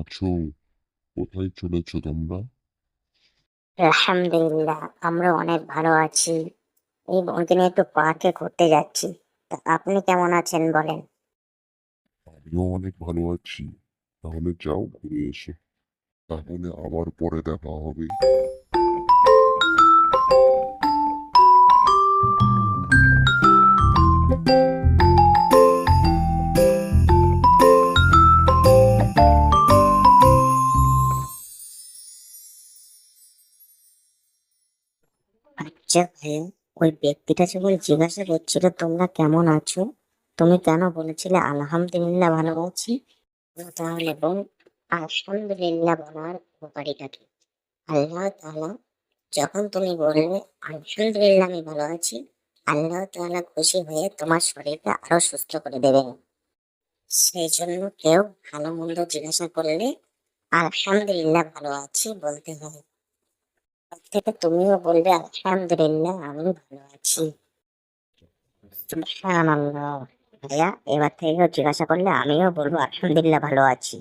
আছো? কোথায় চলেছো তোমরা? আলহামদুলিল্লাহ আমরা অনেক ভালো আছি। এই বোনকে নিয়ে একটু পার্কে ঘুরতে যাচ্ছি। তা আপনি কেমন আছেন বলেন? আমিও অনেক ভালো আছি। তাহলে যাও ঘুরে এসো। তাহলে আবার পরে দেখা হবে। আচ্ছা ভাইয়া, ওই ব্যক্তিটা যখন জিজ্ঞাসা করছিল, তোমরা কেমন আছো? তুমি কেন বলেছিলে, আলহামদুলিল্লাহ ভালো আছি। তাহলে আলহামদুলিল্লাহ বলার উপকারিতা কি? আল্লাহ যখন তুমি বলবে আলহামদুলিল্লাহ আমি ভালো আছি, আল্লাহ তাআলা খুশি হয়ে তোমার শরীরটা আরও সুস্থ করে দেবেন। সেই জন্য কেউ ভালো মন্দ জিজ্ঞাসা করলে, আলহামদুলিল্লাহ ভালো আছি বলতে হয়। থেকে তুমিও বলবে আলহামদুলিল্লাহ আমি ভালো আছি। ভাইয়া, এবার থেকে জিজ্ঞাসা করলে আমিও বলব, আলহামদুলিল্লাহ, ভালো আছি।